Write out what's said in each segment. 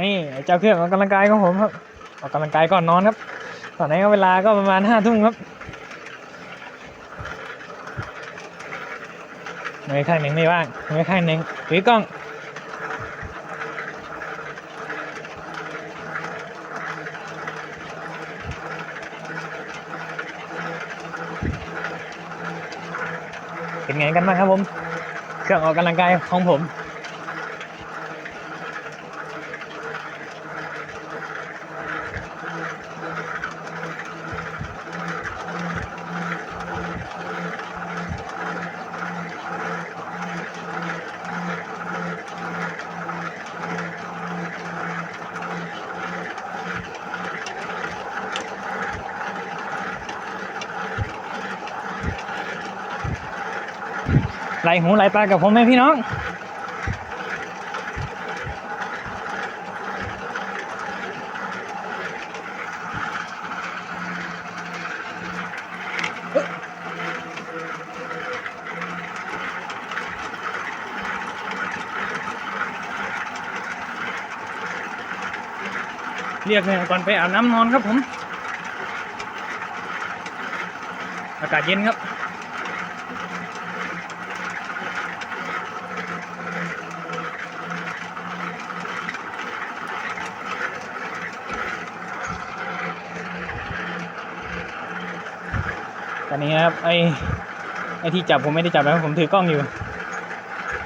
นี่เจ้าเครื่องออกกำลังกายของผมครับ ออกกำลังกายก่อนนอนครับ ตอนนี้ก็เวลาก็ประมาณห้าทุ่มครับมือข้างหนึ่งไม่ว่างมือข้างหนึ่งถือกล้องเป็นไงกันบ้างครับผม เครื่องออกกำลังกายของผม ไหลหูไหลตากับผมไหมพี่น้อง เรียกเนี่ยก่อนไปอาบน้ำนอนครับผม อากาศเย็นครับ ตอนนี้ครับไอ้ไอ้ที่จับผมไม่ได้จับนะครับผมถือกล้องอยู่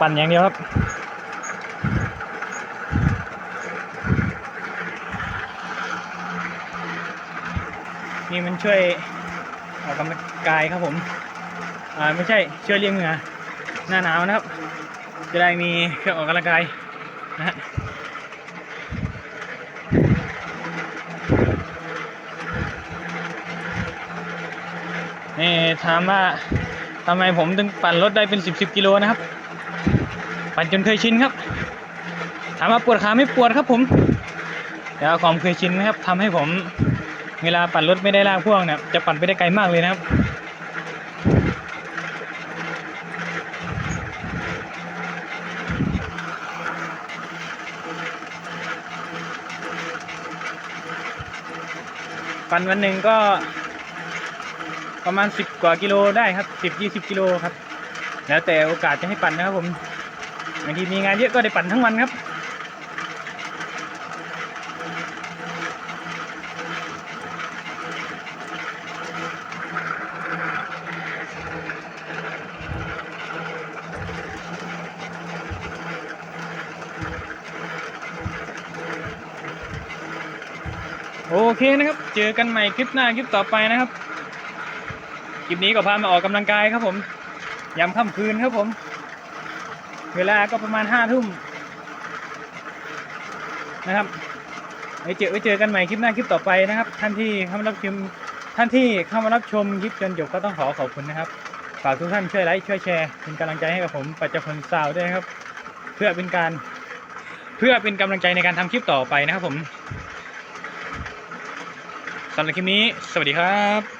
ปั่นอย่างเดียวครับนี่มันช่วยออกกำลังกายครับผม อ่าไม่ใช่ช่วยเลี้ยงเหงื่อหน้าหนาวนะครับ จะได้มีเครื่องออกกำลังกายนะฮะ นี่ ถามว่าทำไมผมถึงปั่นรถได้เป็นสิบสิบกิโลนะครับ ปั่นจนเคยชินครับ ถามว่าปวดขาไม่ปวดครับผมแต่ความเคยชินนะครับทำให้ผมเวลาปั่นรถไม่ได้ลากพ่วงเนี่ยจะปั่นไปได้ไกลมากเลยนะครับปั่นวันหนึ่งก็ ประมาณสิบกว่ากิโลได้ครับสิบยี่สิบกิโลครับ แล้วแต่โอกาสจะให้ปั่นนะครับผมบางทีมีงานเยอะก็ได้ปั่นทั้งวันครับโอเคนะครับ เจอกันใหม่คลิปหน้าคลิปต่อไปนะครับ ลิปนี้ก็พามาออกกำลังกายครับผมยามค่ำคืนครับผม เวลาก็ประมาณห้าทุ่มนะครับไว้เจอไว้เจอกันใหม่คลิปหน้าคลิปต่อไปนะครับ ท่านที่เข้ามารับชมท่านที่เข้ามารับชมคลิปจนจบก็ต้องขอขอบคุณนะครับฝากทุกท่านช่วยไลค์ช่วยแชร์เป็นกำลังใจให้กับผมปัจจุบันสาวด้วยครับ เพื่อเป็นการเพื่อเป็นกำลังใจในการทำคลิปต่อไปนะครับผมสำหรับคลิปนี้ สวัสดีครับ